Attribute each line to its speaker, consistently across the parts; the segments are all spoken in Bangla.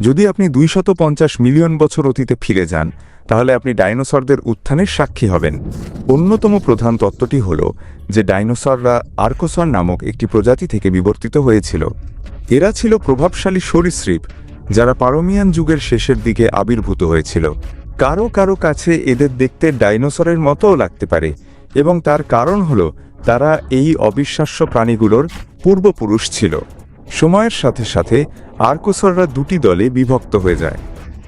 Speaker 1: যদি আপনি দুইশত মিলিয়ন বছর অতীতে ফিরে যান, তাহলে আপনি ডাইনোসরদের উত্থানের সাক্ষী হবেন। অন্যতম প্রধান তত্ত্বটি হল যে ডাইনোসররা আর্কোসর নামক একটি প্রজাতি থেকে বিবর্তিত হয়েছিল। এরা ছিল প্রভাবশালী সরীসৃপ, যারা পারমিয়ান যুগের শেষের দিকে আবির্ভূত হয়েছিল। কারও কারও কাছে এদের দেখতে ডাইনোসরের মতোও লাগতে পারে, এবং তার কারণ হল তারা এই অবিশ্বাস্য প্রাণীগুলোর পূর্বপুরুষ ছিল। সময়ের সাথে সাথে আর্কোসররা দুটি দলে বিভক্ত হয়ে যায়।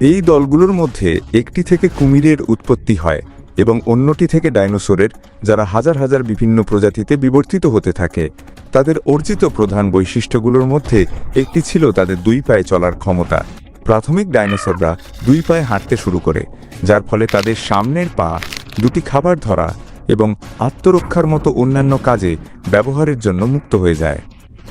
Speaker 1: এই দলগুলোর মধ্যে একটি থেকে কুমিরের উৎপত্তি হয় এবং অন্যটি থেকে ডাইনোসরের, যারা হাজার হাজার বিভিন্ন প্রজাতিতে বিবর্তিত হতে থাকে। তাদের অর্জিত প্রধান বৈশিষ্ট্যগুলোর মধ্যে একটি ছিল তাদের দুই পায়ে চলার ক্ষমতা। প্রাথমিক ডাইনোসররা দুই পায়ে হাঁটতে শুরু করে, যার ফলে তাদের সামনের পা, দুটি খাবার ধরা এবং আত্মরক্ষার মতো অন্যান্য কাজে ব্যবহারের জন্য মুক্ত হয়ে যায়।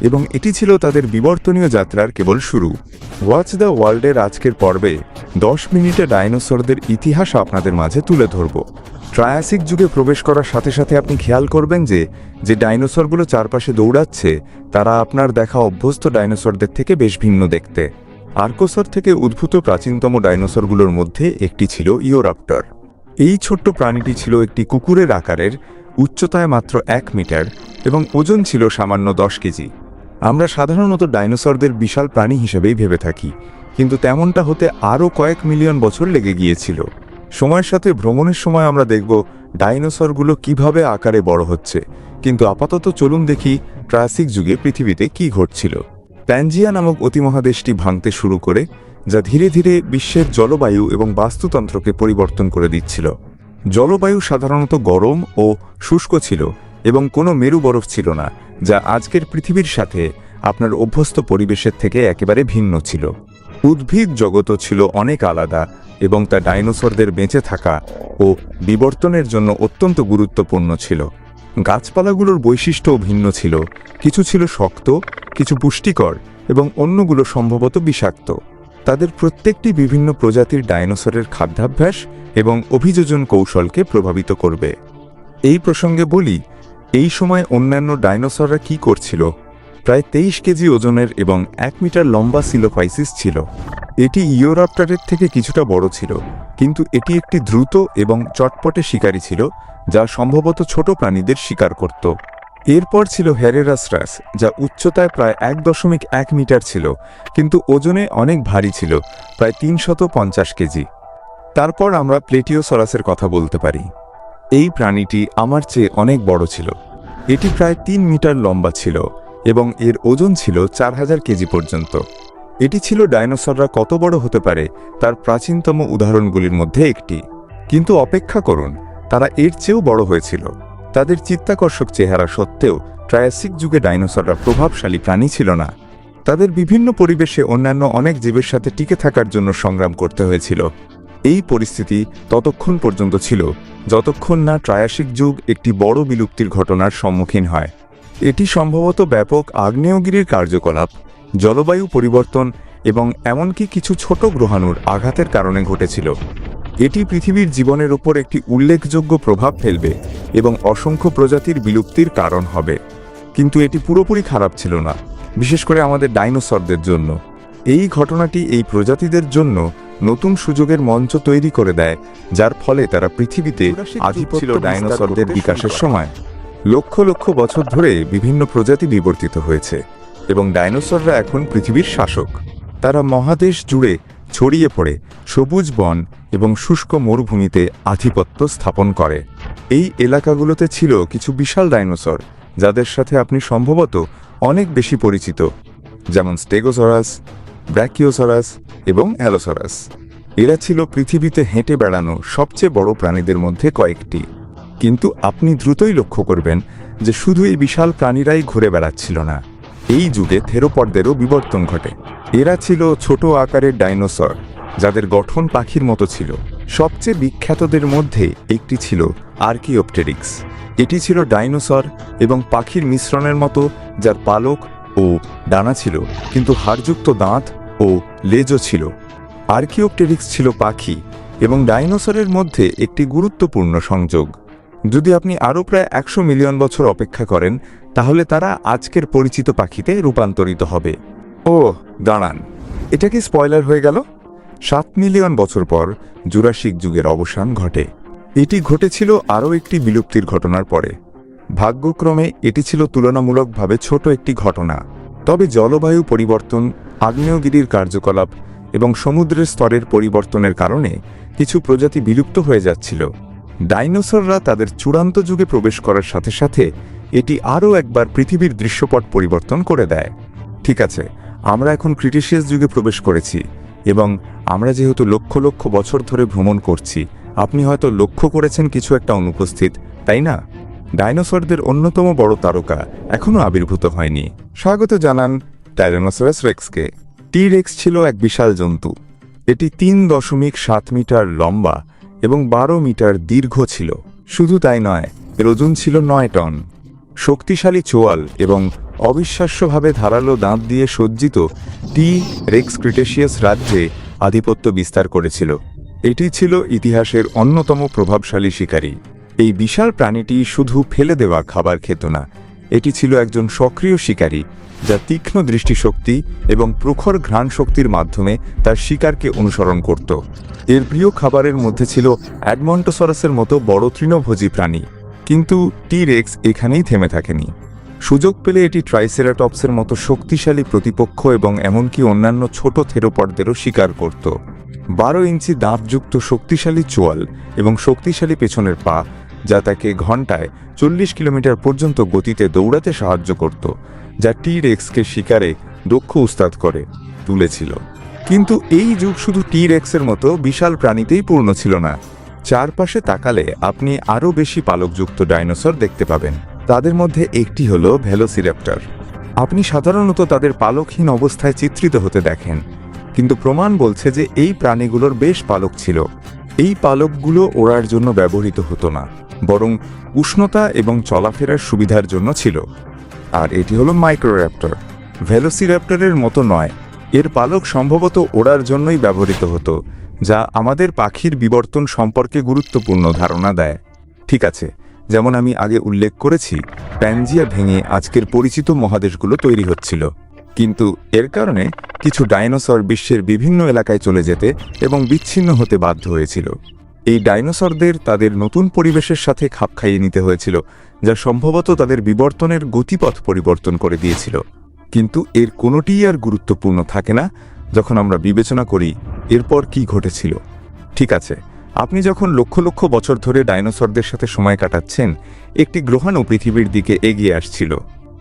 Speaker 1: এবং এটি ছিল তাদের বিবর্তনীয় যাত্রার কেবল শুরু। ওয়াচ দ্য ওয়ার্ল্ডের আজকের পর্বে দশ মিনিটে ডাইনোসরদের ইতিহাস আপনাদের মাঝে তুলে ধরব। ট্রায়াসিক যুগে প্রবেশ করার সাথে সাথে আপনি খেয়াল করবেন যে যে ডাইনোসরগুলো চারপাশে দৌড়াচ্ছে, তারা আপনার দেখা অভ্যস্ত ডাইনোসরদের থেকে বেশ ভিন্ন দেখতে। আর্কোসর থেকে উদ্ভূত প্রাচীনতম ডাইনোসরগুলোর মধ্যে একটি ছিল ইওরাপ্টর। এই ছোট্ট প্রাণীটি ছিল একটি কুকুরের আকারের, উচ্চতায় মাত্র এক মিটার এবং ওজন ছিল সামান্য দশ কেজি। আমরা সাধারণত ডাইনোসরদের বিশাল প্রাণী হিসেবেই ভেবে থাকি, কিন্তু তেমনটা হতে আরও কয়েক মিলিয়ন বছর লেগে গিয়েছিল। সময়ের সাথে ভ্রমণের সময় আমরা দেখব ডাইনোসরগুলো কীভাবে আকারে বড় হচ্ছে। কিন্তু আপাতত চলুন দেখি ট্রাসিক যুগে পৃথিবীতে কি ঘটছিল। প্যানজিয়া নামক অতিমহাদেশটি ভাঙতে শুরু করে, যা ধীরে ধীরে বিশ্বের জলবায়ু এবং বাস্তুতন্ত্রকে পরিবর্তন করে দিচ্ছিল। জলবায়ু সাধারণত গরম ও শুষ্ক ছিল এবং কোনো মেরু বরফ ছিল না, যা আজকের পৃথিবীর সাথে আপনার অভ্যস্ত পরিবেশের থেকে একেবারে ভিন্ন ছিল। উদ্ভিদ জগতও ছিল অনেক আলাদা এবং তা ডাইনোসরদের বেঁচে থাকা ও বিবর্তনের জন্য অত্যন্ত গুরুত্বপূর্ণ ছিল। গাছপালাগুলোর বৈশিষ্ট্যও ভিন্ন ছিল, কিছু ছিল শক্ত, কিছু পুষ্টিকর এবং অন্যগুলো সম্ভবত বিষাক্ত। তাদের প্রত্যেকটি বিভিন্ন প্রজাতির ডাইনোসরের খাদ্যাভ্যাস এবং অভিযোজন কৌশলকে প্রভাবিত করবে। এই প্রসঙ্গে বলি এই সময় অন্যান্য ডাইনোসররা কি করছিল? প্রায় তেইশ কেজি ওজনের এবং এক মিটার লম্বা সিলোফাইসিস ছিল। এটি ইওরাপ্টারের থেকে কিছুটা বড় ছিল, কিন্তু এটি একটি দ্রুত এবং চটপটে শিকারী ছিল, যা সম্ভবত ছোট প্রাণীদের শিকার করত। এরপর ছিল হেরেরাসরাস যা উচ্চতায় প্রায় এক দশমিক এক মিটার ছিল, কিন্তু ওজনে অনেক ভারী ছিল, প্রায় তিনশত পঞ্চাশ কেজি। তারপর আমরা প্লেটিওসরাসের কথা বলতে পারি। এই প্রাণীটি আমার চেয়ে অনেক বড় ছিল। এটি প্রায় তিন মিটার লম্বা ছিল এবং এর ওজন ছিল চার হাজার কেজি পর্যন্ত। এটি ছিল ডাইনোসররা কত বড় হতে পারে তার প্রাচীনতম উদাহরণগুলির মধ্যে একটি। কিন্তু অপেক্ষা করুন, তারা এর চেয়েও বড় হয়েছিল। তাদের চিত্তাকর্ষক চেহারা সত্ত্বেও ট্রায়াসিক যুগে ডাইনোসররা প্রভাবশালী প্রাণী ছিল না। তাদের বিভিন্ন পরিবেশে অন্যান্য অনেক জীবের সাথে টিকে থাকার জন্য সংগ্রাম করতে হয়েছিল। এই পরিস্থিতি ততক্ষণ পর্যন্ত ছিল যতক্ষণ না ট্রায়াসিক যুগ একটি বড় বিলুপ্তির ঘটনার সম্মুখীন হয়। এটি সম্ভবত ব্যাপক আগ্নেয়গিরির কার্যকলাপ, জলবায়ু পরিবর্তন এবং এমনকি কিছু ছোট গ্রহাণুর আঘাতের কারণে ঘটেছিল। এটি পৃথিবীর জীবনের উপর একটি উল্লেখযোগ্য প্রভাব ফেলবে এবং অসংখ্য প্রজাতির বিলুপ্তির কারণ হবে। কিন্তু এটি পুরোপুরি খারাপ ছিল না, বিশেষ করে আমাদের ডাইনোসরদের জন্য। এই ঘটনাটি এই প্রজাতিদের জন্য নতুন সুযোগের মঞ্চ তৈরি করে দেয় যার ফলে তারা পৃথিবীতে আধিপত্য ডাইনোসরদের বিকাশের সময়। লক্ষ লক্ষ বছর ধরে বিভিন্ন প্রজাতি বিবর্তিত হয়েছে এবং ডাইনোসররা এখন পৃথিবীর শাসক। তারা মহাদেশ জুড়ে ছড়িয়ে পড়ে সবুজ বন এবং শুষ্ক মরুভূমিতে আধিপত্য স্থাপন করে। এই এলাকাগুলোতে ছিল কিছু বিশাল ডাইনোসর যাদের সাথে আপনি সম্ভবত অনেক বেশি পরিচিত যেমন স্টেগোসরাস ব্র্যাকিওসরাস এবং অ্যালোসরাস। এরা ছিল পৃথিবীতে হেঁটে বেড়ানো সবচেয়ে বড় প্রাণীদের মধ্যে কয়েকটি। কিন্তু আপনি দ্রুতই লক্ষ্য করবেন যে শুধু এই বিশাল প্রাণীরাই ঘুরে বেড়াচ্ছিল না। এই যুগে থেরোপডদেরও বিবর্তন ঘটে। এরা ছিল ছোট আকারের ডাইনোসর, যাদের গঠন পাখির মতো ছিল। সবচেয়ে বিখ্যাতদের মধ্যে একটি ছিল আর্কিওপটেরিক্স। এটি ছিল ডাইনোসর এবং পাখির মিশ্রণের মতো, যার পালক ও ডানা ছিল, কিন্তু হাড়যুক্ত দাঁত ও লেজও ছিল। আর্কিওপটেরিক্স ছিল পাখি এবং ডাইনোসরের মধ্যে একটি গুরুত্বপূর্ণ সংযোগ। যদি আপনি আরও প্রায় একশো মিলিয়ন বছর অপেক্ষা করেন, তাহলে তারা আজকের পরিচিত পাখিতে রূপান্তরিত হবে। ও, দাঁড়ান, এটা কি স্পয়লার হয়ে গেল? সাত মিলিয়ন বছর পর জুরাসিক যুগের অবসান ঘটে। এটি ঘটেছিল আরও একটি বিলুপ্তির ঘটনার পরে। ভাগ্যক্রমে এটি ছিল তুলনামূলকভাবে ছোট একটি ঘটনা। তবে জলবায়ু পরিবর্তন, আগ্নেয়গিরির কার্যকলাপ এবং সমুদ্রের স্তরের পরিবর্তনের কারণে কিছু প্রজাতি বিলুপ্ত হয়ে যাচ্ছিল। ডাইনোসররা তাদের চূড়ান্ত যুগে প্রবেশ করার সাথে সাথে এটি আরও একবার পৃথিবীর দৃশ্যপট পরিবর্তন করে দেয়। ঠিক আছে, আমরা এখন ক্রিটিশিয়াস যুগে প্রবেশ করেছি এবং আমরা যেহেতু লক্ষ লক্ষ বছর ধরে ভ্রমণ করছি, আপনি হয়তো লক্ষ্য করেছেন কিছু একটা অনুপস্থিত, তাই না? ডাইনোসরদের অন্যতম বড় তারকা এখনও আবির্ভূত হয়নি। স্বাগত জানান টাইরানোসরাস রেক্সকে টি রেক্স ছিল এক বিশাল জন্তু। এটি তিন দশমিক সাত মিটার লম্বা এবং বারো মিটার দীর্ঘ ছিল। শুধু তাই নয়, এর ওজন ছিল নয় টন। শক্তিশালী চোয়াল এবং অবিশ্বাস্যভাবে ধারালো দাঁত দিয়ে সজ্জিত টি রেক্স ক্রিটেশিয়াস রাজ্যে আধিপত্য বিস্তার করেছিল। এটি ছিল ইতিহাসের অন্যতম প্রভাবশালী শিকারী। এই বিশাল প্রাণীটি শুধু ফেলে দেওয়া খাবার খেত না, এটি ছিল একজন সক্রিয় শিকারী, যা তীক্ষ্ণ দৃষ্টিশক্তি এবং প্রখর ঘ্রাণ শক্তির মাধ্যমে তার শিকারকে অনুসরণ করত। এর প্রিয় খাবারের মধ্যে ছিল অ্যাডমন্টোসরাসের মতো বড় তৃণভোজী প্রাণী, কিন্তু টি রেক্স এখানেই থেমে থাকেনি। সুযোগ পেলে এটি ট্রাইসেরাটপসের মতো শক্তিশালী প্রতিপক্ষ এবং এমনকি অন্যান্য ছোট থেরোপডদেরও শিকার করত। বারো ইঞ্চি দাঁতযুক্ত শক্তিশালী চোয়াল এবং শক্তিশালী পেছনের পা যা তাকে ঘন্টায় চল্লিশ কিলোমিটার পর্যন্ত গতিতে দৌড়াতে সাহায্য করত, যা টি রেক্সকে শিকারে দক্ষ উস্তাদ করে, তুলেছিল। কিন্তু এই যুগ শুধু টি রেক্সের মতো বিশাল প্রাণীতেই পূর্ণ ছিল না। চারপাশে তাকালে আপনি আরও বেশি পালকযুক্ত ডাইনোসর দেখতে পাবেন। তাদের মধ্যে একটি হল ভেলোসিরাপ্টর। আপনি সাধারণত তাদের পালকহীন অবস্থায় চিত্রিত হতে দেখেন, কিন্তু প্রমাণ বলছে যে এই প্রাণীগুলোর বেশ পালক ছিল। এই পালকগুলো ওড়ার জন্য ব্যবহৃত হতো না। বরং উষ্ণতা এবং চলাফেরার সুবিধার জন্য ছিল। আর এটি হলো মাইক্রোর্যাপ্টর ভেলোসির্যাপ্টরের মতো নয়, এর পালক সম্ভবত ওড়ার জন্যই ব্যবহৃত হতো, যা আমাদের পাখির বিবর্তন সম্পর্কে গুরুত্বপূর্ণ ধারণা দেয়। ঠিক আছে, যেমন আমি আগে উল্লেখ করেছি, প্যানজিয়া ভেঙে আজকের পরিচিত মহাদেশগুলো তৈরি হচ্ছিল। কিন্তু এর কারণে কিছু ডাইনোসর বিশ্বের বিভিন্ন এলাকায় চলে যেতে এবং বিচ্ছিন্ন হতে বাধ্য হয়েছিল। এই ডাইনোসরদের তাদের নতুন পরিবেশের সাথে খাপ খাইয়ে নিতে হয়েছিল, যা সম্ভবত তাদের বিবর্তনের গতিপথ পরিবর্তন করে দিয়েছিল। কিন্তু এর কোনোটিই আর গুরুত্বপূর্ণ থাকে না যখন আমরা বিবেচনা করি এরপর কি ঘটেছিল। ঠিক আছে, আপনি যখন লক্ষ লক্ষ বছর ধরে ডাইনোসরদের সাথে সময় কাটাচ্ছেন, একটি গ্রহাণু পৃথিবীর দিকে এগিয়ে আসছিল।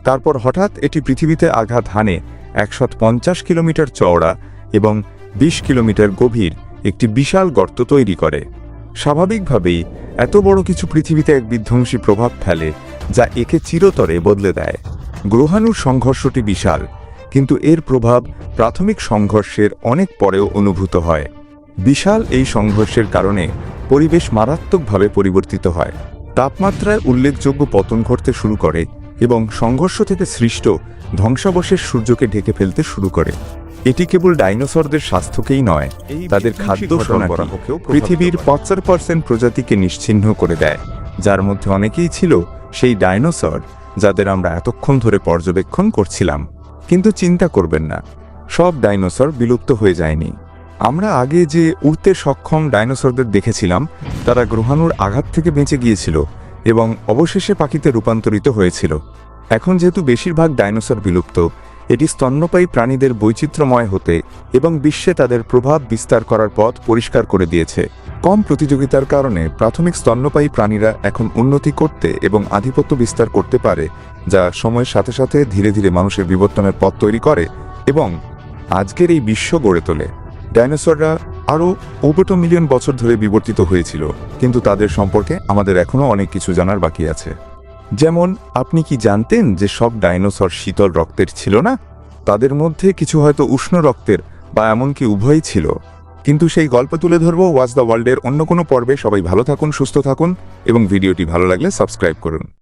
Speaker 1: তারপর হঠাৎ এটি পৃথিবীতে আঘাত হানে একশত পঞ্চাশ কিলোমিটার চওড়া এবং বিশ কিলোমিটার গভীর একটি বিশাল গর্ত তৈরি করে। স্বাভাবিকভাবেই এত বড় কিছু পৃথিবীতে এক বিধ্বংসী প্রভাব ফেলে যা একে চিরতরে বদলে দেয়। গ্রহাণুর সংঘর্ষটি বিশাল, কিন্তু এর প্রভাব প্রাথমিক সংঘর্ষের অনেক পরেও অনুভূত হয়। বিশাল এই সংঘর্ষের কারণে পরিবেশ মারাত্মকভাবে পরিবর্তিত হয়। তাপমাত্রায় উল্লেখযোগ্য পতন ঘটতে শুরু করে এবং সংঘর্ষ থেকে সৃষ্ট ধ্বংসাবশেষ সূর্যকে ঢেকে ফেলতে শুরু করে। এটি কেবল ডাইনোসরদের স্বাস্থ্যকেই নয় তাদের খাদ্য সরবরাহকেও পৃথিবীর পঁচাত্তর পার্সেন্ট প্রজাতিকে নিশ্চিহ্ন করে দেয় যার মধ্যে অনেকেই ছিল সেই ডাইনোসর যাদের আমরা এতক্ষণ ধরে পর্যবেক্ষণ করছিলাম। কিন্তু চিন্তা করবেন না সব ডাইনোসর বিলুপ্ত হয়ে যায়নি। আমরা আগে যে উড়তে সক্ষম ডাইনোসরদের দেখেছিলাম তারা গ্রহাণুর আঘাত থেকে বেঁচে গিয়েছিল এবং অবশেষে পাখিতে রূপান্তরিত হয়েছিল। এখন যেহেতু বেশিরভাগ ডাইনোসর বিলুপ্ত এটি স্তন্যপায়ী প্রাণীদের বৈচিত্র্যময় হতে এবং বিশ্বে তাদের প্রভাব বিস্তার করার পথ পরিষ্কার করে দিয়েছে। কম প্রতিযোগিতার কারণে প্রাথমিক স্তন্যপায়ী প্রাণীরা এখন উন্নতি করতে এবং আধিপত্য বিস্তার করতে পারে, যা সময়ের সাথে সাথে ধীরে ধীরে মানুষের বিবর্তনের পথ তৈরি করে এবং আজকের এই বিশ্ব গড়ে তোলে। ডাইনোসররা আরও ওবেটো মিলিয়ন বছর ধরে বিবর্তিত হয়েছিল, কিন্তু তাদের সম্পর্কে আমাদের এখনও অনেক কিছু জানার বাকি আছে। যেমন, আপনি কি জানতেন যে সব ডাইনোসর শীতল রক্তের ছিল না? তাদের মধ্যে কিছু হয়তো উষ্ণ রক্তের বা এমনকি উভয়ই ছিল। কিন্তু সেই গল্প তুলে ধরব ওয়াজ দ্য ওয়ার্ল্ডের অন্য কোনো পর্বে। সবাই ভালো থাকুন, সুস্থ থাকুন এবং ভিডিওটি ভালো লাগলে সাবস্ক্রাইব করুন।